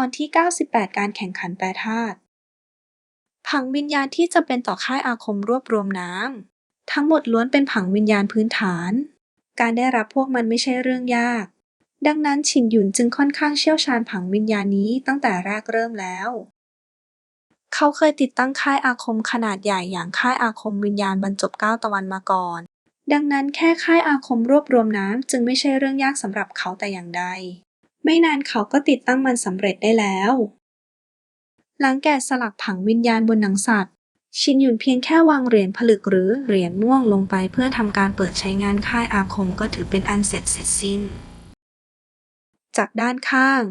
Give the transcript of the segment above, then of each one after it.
ตอนที่ 98 การแข่งขันแปรธาตุผังวิญญาณที่จำเป็นต่อค่ายอาคมรวบรวมน้ำทั้งหมดล้วนเป็นผังวิญญาณพื้นฐาน การได้รับพวกมันไม่ใช่เรื่องยาก ดังนั้นฉินหยุนจึงค่อนข้างเชี่ยวชาญผังวิญญาณนี้ตั้งแต่แรกเริ่มแล้ว เขาเคยติดตั้งค่ายอาคมขนาดใหญ่อย่างค่ายอาคมวิญญาณบรรจบเก้าตะวันมาก่อน ดังนั้นแค่ค่ายอาคมรวบรวมน้ำจึงไม่ใช่เรื่องยากสำหรับเขาแต่อย่างใด ไม่นานเขาก็ติดตั้งมันสำเร็จได้แล้ว หลังแกะสลักผังวิญญาณบนหนังสัตว์ ชินหยุนเพียงแค่วางเหรียญผลึกหรือเหรียญม่วงลงไปเพื่อทำการเปิดใช้งานค่ายอาคมก็ถือเป็นอันเสร็จเสร็จสิ้น จากด้านข้าง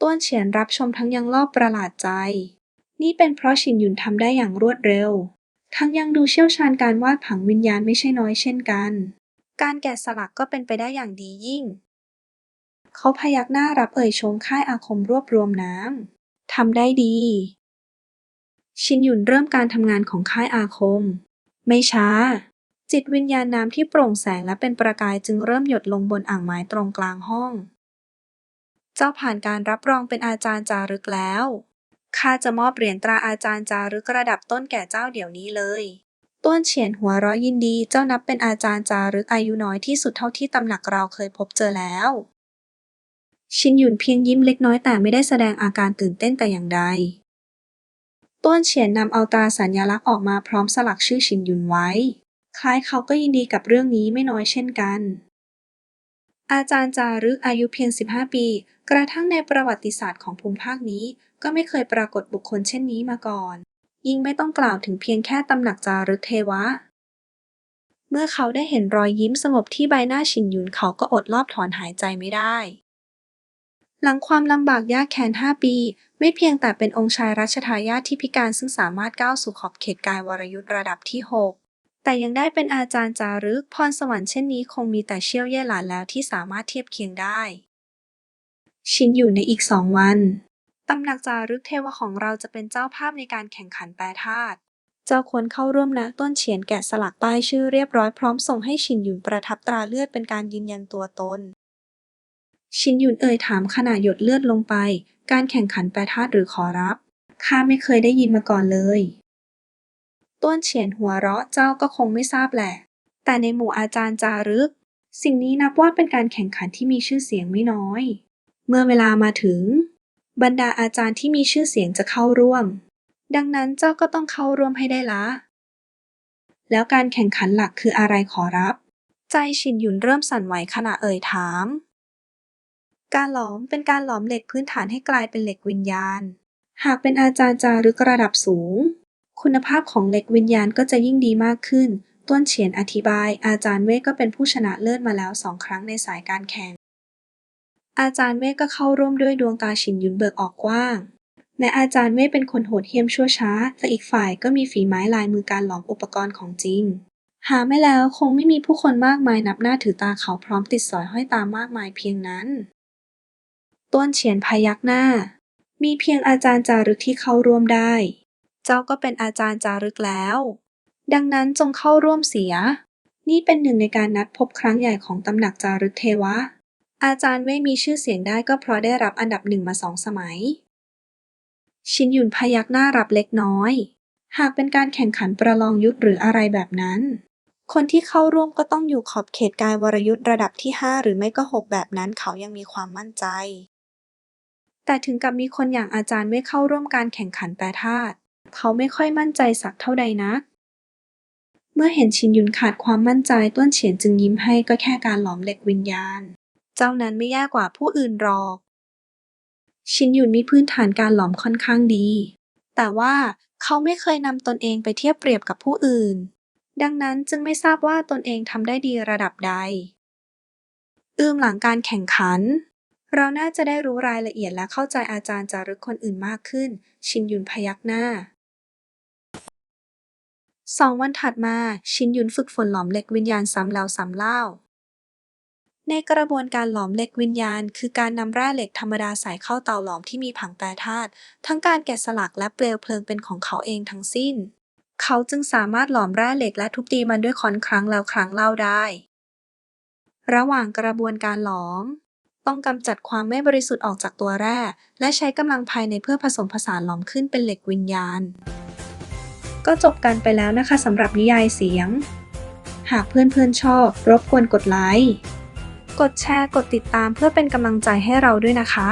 ต้วนเฉียนรับชมทั้งยังรอบประหลาดใจ นี่เป็นเพราะชินหยุนทำได้อย่างรวดเร็ว ทั้งยังดูเชี่ยวชาญการวาดผังวิญญาณไม่ใช่น้อยเช่นกัน การแกะสลักก็เป็นไปได้อย่างดียิ่ง เขาพยักหน้ารับเอ่ยชมค่ายอาคมรวบรวมน้ำ ทำได้ดี ชินหยุนเริ่มการทำงานของค่ายอาคม ไม่ช้า จิตวิญญาณน้ำที่โปร่งแสงและเป็นประกายจึงเริ่มหยดลงบนอ่างไม้ตรงกลางห้อง เจ้าผ่านการรับรองเป็นอาจารย์จารึกแล้วข้าจะมอบเหรียญตราอาจารย์จารึกระดับต้นแก่เจ้าเดี๋ยวนี้เลย ต้วนเฉียนหัวเราะยินดีเจ้านับเป็นอาจารย์จารึกอายุน้อยที่สุดเท่าที่ตำหนักเราเคยพบเจอแล้ว ชินหยุนเพียงยิ้มเล็กน้อยแต่ไม่ได้แสดงอาการตื่นเต้นแต่อย่างใด ต้วนเฉียนนำเอาตราสัญลักษณ์ออกมาพร้อมสลักชื่อชินหยุนไว้ คล้ายเขาก็ยินดีกับเรื่องนี้ไม่น้อยเช่นกัน อาจารย์จารึกอายุเพียง 15 ปี กระทั่งในประวัติศาสตร์ของภูมิภาคนี้ ก็ไม่เคยปรากฏบุคคลเช่นนี้มาก่อน ยิ่งไม่ต้องกล่าวถึงเพียงแค่ตำหนักจารึกเทวะเมื่อเขาได้เห็นรอยยิ้มสงบที่ใบหน้าชินยุนเขาก็อดรอบถอนหายใจไม่ได้ หลังความลำบากยากแค้น 5 ปี ไม่เพียงแต่เป็นองค์ชายรัชทายาทที่พิการซึ่งสามารถก้าวสู่ขอบเขตกายวรยุทธ์ระดับที่ 6 แต่ยังได้เป็นอาจารย์จารึกพรสวรรค์เช่นนี้คงมีแต่เชี่ยวเย่หลานแล้วที่สามารถเทียบเคียงได้ ชินอยู่ในอีกสองวันตำหนักจารึกเทวของเราจะเป็นเจ้าภาพในการแข่งขันแปรธาตุเจ้าควรเข้าร่วมนะต้นเฉียนแกะสลักป้ายชื่อเรียบร้อยพร้อมส่งให้ชินหยุนประทับตราเลือดเป็นการยืนยันตัวตน ชินหยุนเอ่ยถามขณะหยดเลือดลงไป การแข่งขันแปรธาตุหรือขอรับ ข้าไม่เคยได้ยินมาก่อนเลย ต้วนเฉียนหัวเราะเจ้าก็คงไม่ทราบแหละ แต่ในหมู่อาจารย์จารึก สิ่งนี้นับว่าเป็นการแข่งขันที่มีชื่อเสียงไม่น้อย เมื่อเวลามาถึง บรรดาอาจารย์ที่มีชื่อเสียงจะเข้าร่วม ดังนั้นเจ้าก็ต้องเข้าร่วมให้ได้ละ แล้วการแข่งขันหลักคืออะไรขอรับ ใจชินหยุนเริ่มสั่นไหวขณะเอ่ยถาม การหลอมเป็นการหลอมเหล็กพื้นฐานให้กลายเป็นเหล็กวิญญาณ หากเป็นอาจารย์จารึกระดับสูง คุณภาพของเหล็กวิญญาณก็จะยิ่งดีมากขึ้น ต้วนเฉียนอธิบาย อาจารย์เว่ยก็เป็นผู้ชนะเลิศมาแล้วสองครั้งในสายการแข่ง อาจารย์เว่ยก็เข้าร่วมด้วยดวงตาฉินยุนเบิกออกกว้างแม้อาจารย์เว่ยเป็นคนโหดเหี้ยมชั่วช้า แต่อีกฝ่ายก็มีฝีไม้ลายมือการหลอมอุปกรณ์ของจริง หาไม่แล้วคงไม่มีผู้คนมากมายนับหน้าถือตาเขาพร้อมติดสอยห้อยตามมากมายเพียงนั้น ต้วนเฉียนพยักหน้า มีเพียงอาจารย์จารึกที่เข้าร่วมได้ เจ้าก็เป็นอาจารย์จารึกแล้ว ดังนั้นจงเข้าร่วมเสีย นี่เป็นหนึ่งในการนัดพบครั้งใหญ่ของตำหนักจารึกเทวะ อาจารย์เว่ยมีชื่อเสียงได้ก็เพราะได้รับอันดับหนึ่งมาสองสมัย ชินหยุนพยักหน้ารับเล็กน้อย หากเป็นการแข่งขันประลองยุทธหรืออะไรแบบนั้นคนที่เข้าร่วมก็ต้องอยู่ขอบเขตกายวรยุทธ์ระดับที่ 5 หรือไม่ก็ 6 แบบนั้นเขายังมีความมั่นใจ แต่ถึงกับมีคนอย่างอาจารย์ไม่เข้าร่วมการแข่งขันแปรธาตุ เขาไม่ค่อยมั่นใจสักเท่าใดนัก เมื่อเห็นชินยุนขาดความมั่นใจต้วนเฉียนจึงยิ้มให้ก็แค่การหลอมเหล็กวิญญาณ เจ้านั้นไม่แย่กว่าผู้อื่นหรอก ชินยุนมีพื้นฐานการหลอมค่อนข้างดี แต่ว่าเขาไม่เคยนำตนเองไปเทียบเปรียบกับผู้อื่น ดังนั้นจึงไม่ทราบว่าตนเองทำได้ดีระดับใดอืมหลังการแข่งขัน เราน่าจะได้รู้รายละเอียดและเข้าใจอาจารย์จารึกคนอื่นมากขึ้น ชินยุนพยักหน้าสองวันถัดมา ชินยุนฝึกฝนหลอมเหล็กวิญญาณซ้ำแล้วซ้ำเล่า ในกระบวนการหลอมเหล็กวิญญาณ คือการนำแร่เหล็กธรรมดาใส่เข้าเตาหลอมที่มีผังแปรธาตุทั้งการแกะสลักและเปลวเพลิงเป็นของเขาเองทั้งสิ้น เขาจึงสามารถหลอมแร่เหล็กและทุบตีมันด้วยค้อนครั้งแล้วครั้งเล่าได้ ระหว่างกระบวนการหลอม ต้องกำจัดความไม่บริสุทธิ์ออกจากตัวแร่ และใช้กำลังภายในเพื่อผสมผสานหลอมขึ้นเป็นเหล็กวิญญาณ ก็จบกันไปแล้วนะคะสำหรับนิยายเสียง หากเพื่อนๆชอบ รบกวนกดไลค์ กดแชร์ กดติดตามเพื่อเป็นกำลังใจให้เราด้วยนะคะ